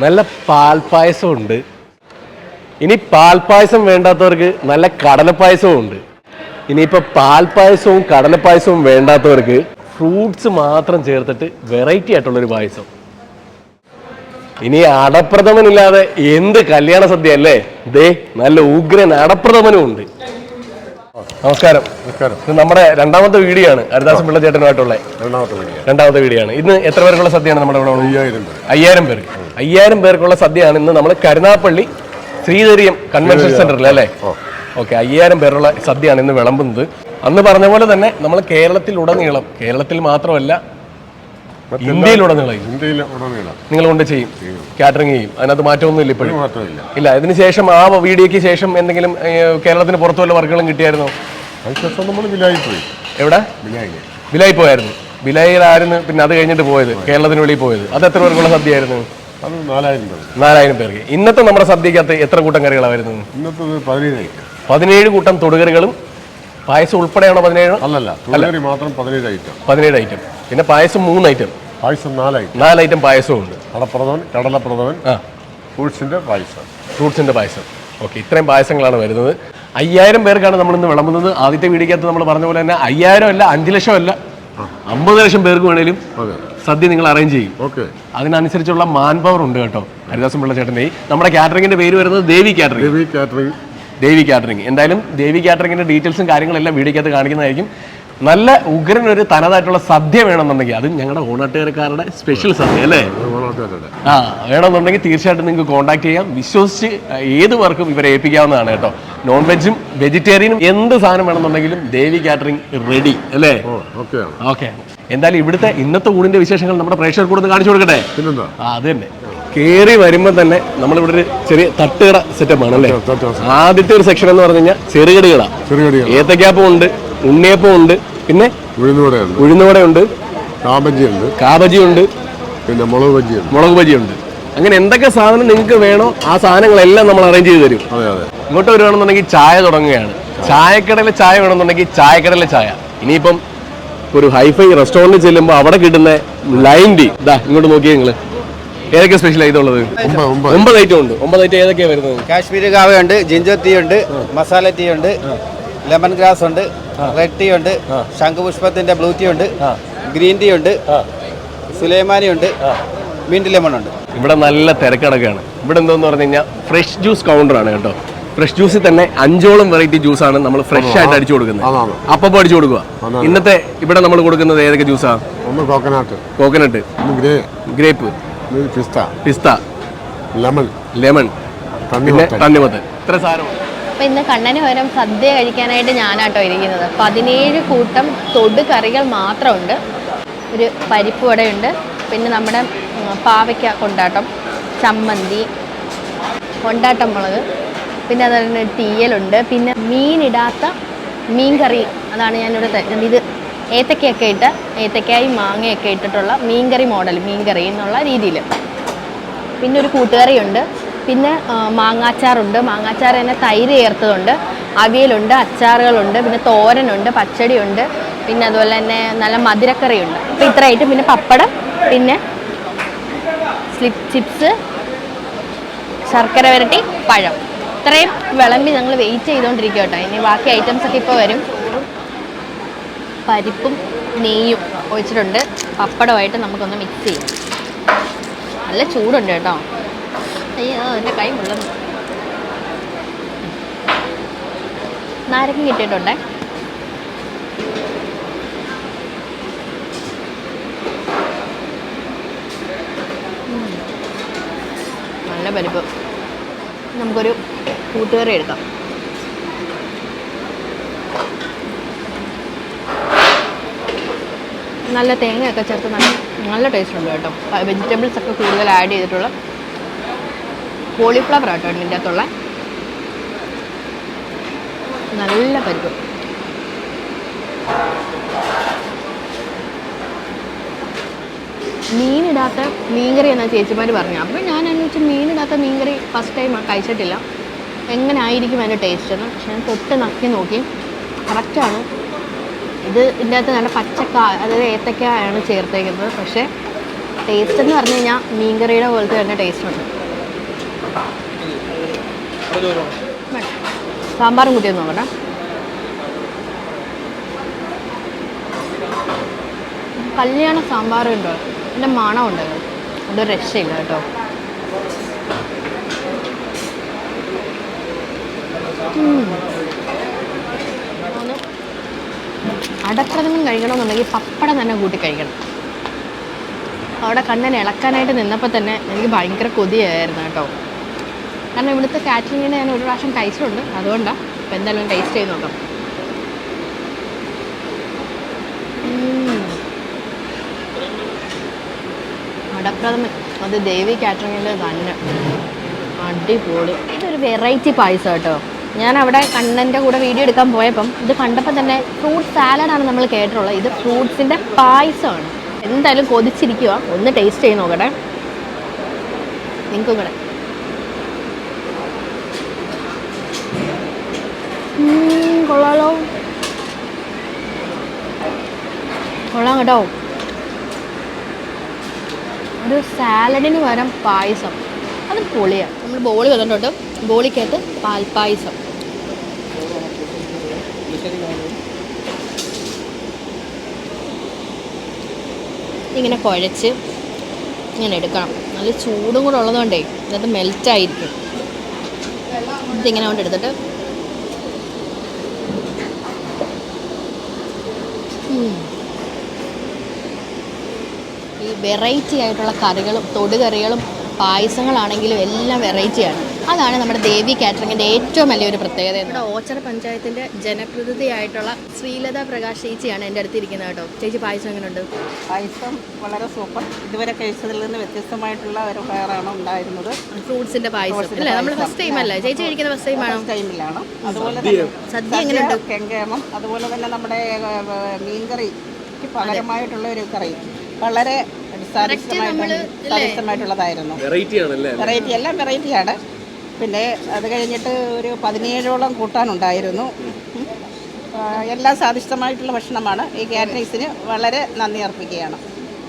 നല്ല പാൽപ്പായസം ഉണ്ട് ഇനി പാൽപ്പായസം വേണ്ടാത്തവർക്ക് നല്ല കടലപ്പായസവും ഉണ്ട് ഇനിയിപ്പോൾ പാൽപ്പായസവും കടലപ്പായസവും വേണ്ടാത്തവർക്ക് ഫ്രൂട്ട്സ് മാത്രം ചേർത്തിട്ട് വെറൈറ്റി ആയിട്ടുള്ളൊരു പായസം. ഇനി അടപ്രഥമനില്ലാതെ എന്ത് കല്യാണ സദ്യ അല്ലേ ദേ നല്ല ഉഗ്രൻ അടപ്രഥമനും ഉണ്ട് നമസ്കാരം. നമസ്കാരം. ഇത് നമ്മുടെ രണ്ടാമത്തെ വീഡിയോ ആണ് ഹരിദാസൻ പിള്ളച്ചേട്ടനുമായിട്ടുള്ള രണ്ടാമത്തെ വീഡിയോ. രണ്ടാമത്തെ വീഡിയോ ആണ് ഇന്ന് എത്ര പേർക്കുള്ള സദ്യയാണ് നമ്മുടെ ഇവിടെ? അയ്യായിരം പേർ അയ്യായിരം പേർക്ക് അയ്യായിരം പേർക്കുള്ള സദ്യയാണ് ഇന്ന് നമ്മൾ കരുനാപ്പള്ളി ശ്രീധരിയം കൺവെൻഷൻ സെന്ററിൽ അല്ലേ? ഓക്കെ അയ്യായിരം പേരുള്ള സദ്യയാണ് ഇന്ന് വിളമ്പുന്നത്. അന്ന് പറഞ്ഞ പോലെ തന്നെ നമ്മൾ കേരളത്തിലുടനീളം കേരളത്തിൽ മാത്രമല്ല ഇന്ത്യയിലുടനീളം. നിങ്ങൾ കൊണ്ട് ചെയ്യും. കാറ്ററിംഗ് ചെയ്യും. അതിനകത്ത് മാറ്റമൊന്നുമില്ല ഇപ്പോഴും. ഇല്ല ഇതിന് ശേഷം ആ വീഡിയോയ്ക്ക് ശേഷം എന്തെങ്കിലും കേരളത്തിന് പുറത്തു വല്ല വർക്കുകളും കിട്ടിയായിരുന്നോ? അതിനുശേഷം എവിടെ? വിലായി. ബിലായി പോയായിരുന്നു. ബിലായിലായിരുന്നു പിന്നെ അത് കഴിഞ്ഞിട്ട് പോയത്. കേരളത്തിന് വെളിയിൽ പോയത്. അത് എത്ര പേർക്കുള്ള സദ്യ ആയിരുന്നു നാലായിരം പേർക്ക്. ഇന്നത്തെ നമ്മുടെ സദ്യക്കകത്ത് എത്ര കൂട്ടം കറികളാണ് വരുന്നത് ഇന്നത്തെ പതിനേഴായി പതിനേഴ്. കൂട്ടം തൊടുകറികളും പായസം ഉൾപ്പെടെയാണോ പതിനേഴ്? അല്ലല്ല മാത്രം പതിനേഴ് ഐറ്റം. പതിനേഴ് ഐറ്റം. പിന്നെ പായസം മൂന്ന് ഐറ്റം. പായസം നാലായിരം നാല് ഐറ്റം പായസവും ഉണ്ട്. കടപ്രഥമൻ കടലപ്രഥമൻ ആ. പായസം. ഫ്രൂട്ട്സിന്റെ പായസം. ഓക്കെ ഇത്രയും പായസങ്ങളാണ് വരുന്നത്. അയ്യായിരം പേർക്കാണ് നമ്മൾ ഇന്ന് വിളമ്പുന്നത്. ആദ്യത്തെ വീടിക്കകത്ത് നമ്മൾ പറഞ്ഞ പോലെ തന്നെ അയ്യായിരം അല്ല അഞ്ച് ലക്ഷം അല്ല. അമ്പത് ലക്ഷം പേർക്ക് വേണേലും അതെ. സദ്യ നിങ്ങൾ അറേഞ്ച് ചെയ്യും. ഓക്കെ. അതിനനുസരിച്ചുള്ള മാൻ പവർ ഉണ്ട് കേട്ടോ ഹരിദാസം പിള്ള ചേട്ടന്റെ. നമ്മുടെ കാറ്ററിംഗിന്റെ പേര് വരുന്നത് Devi catering Ravi catering Devi catering എന്തായാലും ദേവി കാറ്ററിംഗിന്റെ ഡീറ്റെയിൽസും കാര്യങ്ങളെല്ലാം വീഡിയോക്കകത്ത് കാണിക്കുന്നതായിരിക്കും. നല്ല ഉഗ്രൻ ഒരു തനതായിട്ടുള്ള സദ്യ വേണമെന്നുണ്ടെങ്കിൽ അത് ഞങ്ങളുടെ ഓണാട്ടുകാരക്കാരുടെ സ്പെഷ്യൽ സദ്യ അല്ലേ? ആ വേണമെന്നുണ്ടെങ്കിൽ തീർച്ചയായിട്ടും നിങ്ങൾക്ക് കോൺടാക്ട് ചെയ്യാം. വിശ്വസിച്ച് ഏത് വർക്കും ഇവരെ ഏൽപ്പിക്കാവുന്നതാണ് കേട്ടോ. നോൺ വെജും വെജിറ്റേറിയനും എന്ത് സാധനം വേണമെന്നുണ്ടെങ്കിലും ദേവി കാറ്ററിംഗ് റെഡി അല്ലേ? ഓക്കെ എന്തായാലും ഇവിടുത്തെ ഇന്നത്തെ ഊണിന്റെ വിശേഷങ്ങൾ നമ്മുടെ പ്രേക്ഷകർ കൂടെ ഒന്ന് കാണിച്ചു കൊടുക്കട്ടെ? അത് തന്നെ. കേറി വരുമ്പോൾ തന്നെ നമ്മളിവിടെ ഒരു ചെറിയ തട്ടുകട സെറ്റപ്പ് ആണ് അല്ലേ? ആദ്യത്തെ ഒരു സെക്ഷൻ എന്ന് പറഞ്ഞു കഴിഞ്ഞാൽ ചെറുകടികളാണ് ഏത്തക്കാപ്പം ഉണ്ട്. ഉണ്ണിയപ്പം ഉണ്ട്. പിന്നെ ഉഴുന്നുവടയുണ്ട്. ഉഴുന്നുവട ഉണ്ട് കാബജി ഉണ്ട് കാബജി ഉണ്ട് പിന്നെ മുളക് ബജി ഉണ്ട് മുളക് ബജി ഉണ്ട് അങ്ങനെ എന്തൊക്കെ സാധനം നിങ്ങൾക്ക് വേണോ ആ സാധനങ്ങളെല്ലാം നമ്മൾ അറേഞ്ച് ചെയ്ത് തരും. അതെ അതെ. ഇങ്ങോട്ട് വരുവാണെന്നുണ്ടെങ്കിൽ ചായ തുടങ്ങുകയാണ്. ചായക്കടയിലെ ചായ വേണമെന്നുണ്ടെങ്കിൽ ചായക്കടയിലെ ചായ. ഇനിയിപ്പം ഒരു ഹൈഫൈ റെസ്റ്റോറന്റിൽ ചെല്ലുമ്പോൾ അവിടെ കിട്ടുന്ന ലൈൻ ടീ ഇതാ ഇങ്ങോട്ട് നോക്കിയേ നിങ്ങൾ ഏതൊക്കെ സ്പെഷ്യൽ ആയിട്ടുള്ളത് ഒമ്പത് ഒമ്പത്. ഒമ്പത് ഐറ്റം ഉണ്ട്. ഒമ്പത് ഐറ്റം ഏതൊക്കെയാണ് വരുന്നത്? കാശ്മീരി ഉണ്ട് ജിഞ്ചർ ടീ ഉണ്ട് മസാല ടീ ഉണ്ട് ലെമൺ ഗ്രാസ് ഉണ്ട് റെഡ് ടീ ഉണ്ട് ശംഖുപുഷ്പത്തിന്റെ ബ്ലൂ ടീ ഉണ്ട് ഗ്രീൻ ടീ ഉണ്ട് സുലൈമാനി ഉണ്ട് മിന്റ് ലെമൺ ഉണ്ട്. ഇവിടെ നല്ല തിരക്കടക്കാണ്. ഇവിടെ എന്തോന്ന് പറഞ്ഞു കഴിഞ്ഞാൽ ഫ്രഷ് ജ്യൂസ് കൗണ്ടർ ആണ് കേട്ടോ. ഫ്രഷ് ജ്യൂസിൽ തന്നെ അഞ്ചോളം വെറൈറ്റി ജ്യൂസ് ആണ് നമ്മൾ ഫ്രഷ് ആയിട്ട് അടിച്ചു കൊടുക്കുന്നത്. അതാണ് അപ്പം അടിച്ചു കൊടുക്കുക ഇന്നത്തെ ഇവിടെ നമ്മൾ കൊടുക്കുന്നത് ഏതൊക്കെ ജ്യൂസാ ഒന്ന് കോക്കനട്ട് കോക്കനട്ട് ഗ്രേപ്പ് പിസ്ത പിസ്ത ലെമൺ ലെമൺ പിന്നെ തണ്ണിമത്തൻ. ഇത്ര സാധനമാണ് അപ്പൊ ഇന്ന് കണ്ണന് പകരം സദ്യ കഴിക്കാനായിട്ട് ഞാനാട്ടോ ഇരിക്കുന്നത്. പതിനേഴ് കൂട്ടം തൊട് കറികൾ മാത്രമുണ്ട്. ഒരു പരിപ്പ് വടയുണ്ട്. പിന്നെ നമ്മുടെ പാവയ്ക്ക കൊണ്ടാട്ടം ചമ്മന്തി കൊണ്ടാട്ടം മുളക് പിന്നെ അതുപോലെ തീയലുണ്ട്. പിന്നെ മീനിടാത്ത മീൻ കറി അതാണ് ഞാനിവിടെ ഇത് ഏത്തക്കയൊക്കെ ഇട്ട് ഏത്തക്കായും മാങ്ങയൊക്കെ ഇട്ടിട്ടുള്ള മീൻകറി മോഡൽ മീൻകറി എന്നുള്ള രീതിയിൽ പിന്നെ ഒരു കൂട്ടുകറിയുണ്ട്. പിന്നെ മാങ്ങാച്ചാറുണ്ട്. മാങ്ങാച്ചാർ തന്നെ തൈര് ചേർത്തതുണ്ട്. അവിയലുണ്ട് അച്ചാറുകളുണ്ട് പിന്നെ തോരനുണ്ട് പച്ചടിയുണ്ട്. പിന്നെ അതുപോലെ തന്നെ നല്ല മധുരക്കറിയുണ്ട്. അപ്പോൾ ഇത്രയായിട്ട് പിന്നെ പപ്പടം പിന്നെ സ്ലിപ്പ് ചിപ്സ് ശർക്കര വരട്ടി പഴം. ഇത്രയും വിളമ്പി ഞങ്ങൾ വെയിറ്റ് ചെയ്തുകൊണ്ടിരിക്കുക കേട്ടോ. ഇനി ബാക്കി ഐറ്റംസ് ഒക്കെ ഇപ്പോൾ വരും. പരിപ്പും നെയ്യും ഒഴിച്ചിട്ടുണ്ട്. പപ്പടമായിട്ട് നമുക്കൊന്ന് മിക്സ് ചെയ്യാം. നല്ല ചൂടുണ്ട് കേട്ടോ. അയ്യോ നാരങ്ങ കിട്ടിയിട്ടുണ്ടേ നല്ല പരിപ്പ് നമുക്കൊരു കൂട്ടുകറി എടുക്കാം നല്ല തേങ്ങയൊക്കെ ചേർത്ത് നല്ല നല്ല ടേസ്റ്റ് ഉണ്ട് കേട്ടോ വെജിറ്റബിൾസ് ഒക്കെ കൂടുതൽ ആഡ് ചെയ്തിട്ടുള്ള കോളിഫ്ലവർ ആട്ടോ ഇതിന്റെ അകത്തുള്ള. നല്ല പരിപ്പ്. മീനിടാത്ത മീൻകറി എന്നാ ചേച്ചിമാർ പറഞ്ഞു. അപ്പോൾ ഞാൻ അന്വേഷിച്ച് മീനിടാത്ത മീൻകറി ഫസ്റ്റ് ടൈം കഴിച്ചിട്ടില്ല. എങ്ങനെ ആയിരിക്കും അതിന്റെ ടേസ്റ്റ് എന്ന്. പക്ഷെ ഞാൻ തൊട്ട് നക്കി നോക്കി. കറക്റ്റാണ് ഇത് ഇതിന്റെ അകത്ത് നല്ല പച്ചക്ക അതായത് ഏത്തക്കായാണ് ചേർത്തേക്കുന്നത്. പക്ഷേ ടേസ്റ്റ് എന്ന് പറഞ്ഞു കഴിഞ്ഞാൽ മീൻകറിയുടെ പോലത്തെ തന്നെ ടേസ്റ്റ് ഉണ്ട്. സാമ്പാറും കൂട്ടിയൊന്നും നോക്കട്ടെ. കല്യാണ സാമ്പാർ ഉണ്ടോ? എന്റെ മണമുണ്ട് അത് അത് രക്ഷയില്ല കേട്ടോ. അടപ്രഥമൻ കഴിക്കണമെന്നുണ്ടെങ്കിൽ പപ്പടം തന്നെ കൂട്ടി കഴിക്കണം. അവിടെ കണ്ണനെ ഇളക്കാനായിട്ട് നിന്നപ്പോൾ തന്നെ എനിക്ക് ഭയങ്കര കൊതിയായിരുന്നു കേട്ടോ. കാരണം ഇവിടുത്തെ കാറ്ററിങ്ങിനെ ഞാൻ ഒരു പ്രാവശ്യം കഴിച്ചിട്ടുണ്ട്. അതുകൊണ്ടാണ് അപ്പോൾ എന്തായാലും ടേസ്റ്റ് ചെയ്ത് നോക്കാം. അടപ്രഥമൻ അത് ദേവി കാറ്ററിങ്ങിന്റെ തന്നെ. അടിപൊളി. ഇതൊരു വെറൈറ്റി പായസം കേട്ടോ. ഞാൻ അവിടെ കണ്ണന്റെ കൂടെ വീഡിയോ എടുക്കാൻ പോയപ്പം ഇത് കണ്ടപ്പോൾ തന്നെ ഫ്രൂട്ട് സാലഡാണ് നമ്മൾ കേട്ടിട്ടുള്ളത്. ഇത് ഫ്രൂട്ട്സിന്റെ പായസമാണ്. എന്തായാലും കൊതിച്ചിരിക്കുക ഒന്ന് ടേസ്റ്റ് ചെയ്ത് നോക്കട്ടെ. നിങ്ങൾക്കും കൂടെ. കേട്ടോ. ഒരു സാലഡിന് പകരം പായസം. അത് പൊളിയാണ് നമ്മൾ ബോളി വന്നിട്ടുണ്ട് ബോളിക്കകത്ത് പാൽപ്പായസം ഇങ്ങനെ കുഴച്ച് ഇങ്ങനെ എടുക്കണം. നല്ല ചൂടും കൂടെ ഉള്ളതുകൊണ്ടേ ഇത് മെൽറ്റായിരിക്കും ഇതിങ്ങനെ കൊണ്ട് എടുത്തിട്ട് ഉം. ഈ വെറൈറ്റി ആയിട്ടുള്ള കറികളും തൊടുകറികളും പായസങ്ങളാണെങ്കിലും എല്ലാം വെറൈറ്റിയാണ് അതാണ് നമ്മുടെ ദേവി കാറ്ററിങ്ങിന്റെ ഏറ്റവും വലിയൊരു പ്രത്യേകത നമ്മുടെ ഓച്ചറ പഞ്ചായത്തിന്റെ ജനപ്രതിനിധിയായിട്ടുള്ള ശ്രീലത പ്രകാശ് ചേച്ചിയാണ് എന്റെ അടുത്ത് ഇരിക്കുന്നത് കേട്ടോ. ചേച്ചി പായസം എങ്ങനെ ഉണ്ട് പായസം വളരെ സൂപ്പർ ഇതുവരെ കഴിച്ചതിൽ നിന്ന് വ്യത്യസ്തമായിട്ടുള്ള ഒരു ഫയറാണ് ഉണ്ടായിരുന്നത്. ഫ്രൂട്ട്സിന്റെ പായസം. അല്ലേ നമ്മൾ ഫസ്റ്റ് ടൈം അല്ലേ? ചേച്ചി കഴിക്കുന്ന ഫസ്റ്റ് ടൈം ആണോ? ടൈമിലാണ് അതുപോലെ തന്നെ സദ്യ എങ്ങനെയുണ്ട് കെങ്കേമം. അതുപോലെ തന്നെ നമ്മുടെ മീൻകറി. മീൻകറിക്ക് പകരമായിട്ടുള്ള ഒരു കറി. വളരെ സ്വാദിഷ്ടമായിട്ട് സ്വാദിഷ്ടമായിട്ടുള്ളതായിരുന്നു വെറൈറ്റി എല്ലാം വെറൈറ്റിയാണ് പിന്നെ അത് കഴിഞ്ഞിട്ട് ഒരു പതിനേഴോളം കൂട്ടാനുണ്ടായിരുന്നു. എല്ലാം സ്വാദിഷ്ടമായിട്ടുള്ള ഭക്ഷണമാണ്. ഈ കാറ്ററിങ്സിന് വളരെ നന്ദി അർപ്പിക്കുകയാണ്.